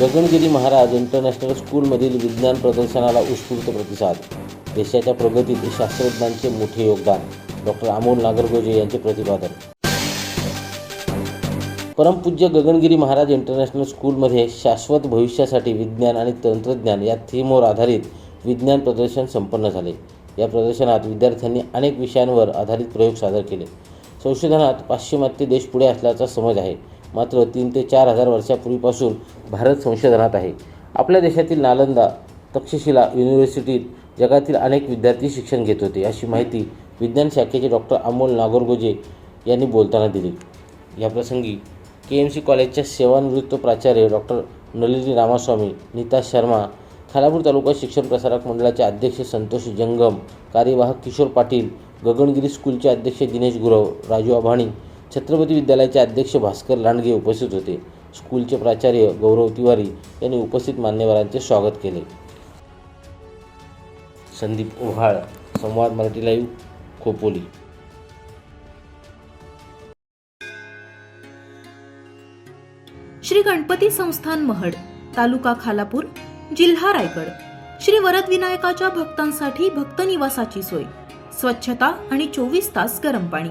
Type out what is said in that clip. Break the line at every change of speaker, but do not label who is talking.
Gagangiri Maharaj international स्कूलमधील विज्ञान प्रदर्शनाला उत्स्फूर्त प्रतिसाद. देशाच्या प्रगतीत शास्त्रज्ञांचे मोठे योगदान. डॉक्टर अमोल नागरगोजे यांचे प्रतिपादन. परमपूज्य गगनगिरी महाराज इंटरनॅशनल स्कूलमध्ये शाश्वत भविष्यासाठी विज्ञान आणि तंत्रज्ञान या थीमवर आधारित विज्ञान प्रदर्शन संपन्न झाले. या प्रदर्शनात विद्यार्थ्यांनी अनेक विषयांवर आधारित प्रयोग सादर केले. संशोधनात पाश्चिमात्य देश पुढे असल्याचा समज आहे. मात्र तीन ते चार हजार वर्षापूर्वीपासून भारत संशोधनात आहे. आपल्या देशातील नालंदा तक्षशिला युनिव्हर्सिटीत जगातील अनेक विद्यार्थी शिक्षण घेत होते अशी माहिती विज्ञान शाखेचे डॉक्टर अमोल नागोरगोजे यांनी बोलताना दिली. याप्रसंगी के एम सी कॉलेजच्या सेवानिवृत्त प्राचार्य डॉक्टर नलिनी रामास्वामी नीता शर्मा खालापूर तालुका शिक्षण प्रसारक मंडळाचे अध्यक्ष संतोष जंगम कार्यवाहक किशोर पाटील गगनगिरी स्कूलचे अध्यक्ष दिनेश गुरव राजू आभाणी छत्रपती विद्यालयाचे अध्यक्ष भास्कर लांडगे उपस्थित होते. स्कूलचे प्राचार्य गौरव तिवारी यांनी उपस्थित मान्यवरांचे स्वागत केले. संदीप ओव्हाळ संवाद मराठी लाईव्ह खोपोली.
श्री गणपती संस्थान महड तालुका खालापूर जिल्हा रायगड. श्री वरद विनायकाच्या भक्तांसाठी भक्त निवासाची सोय. स्वच्छता आणि चोवीस तास गरम पाणी.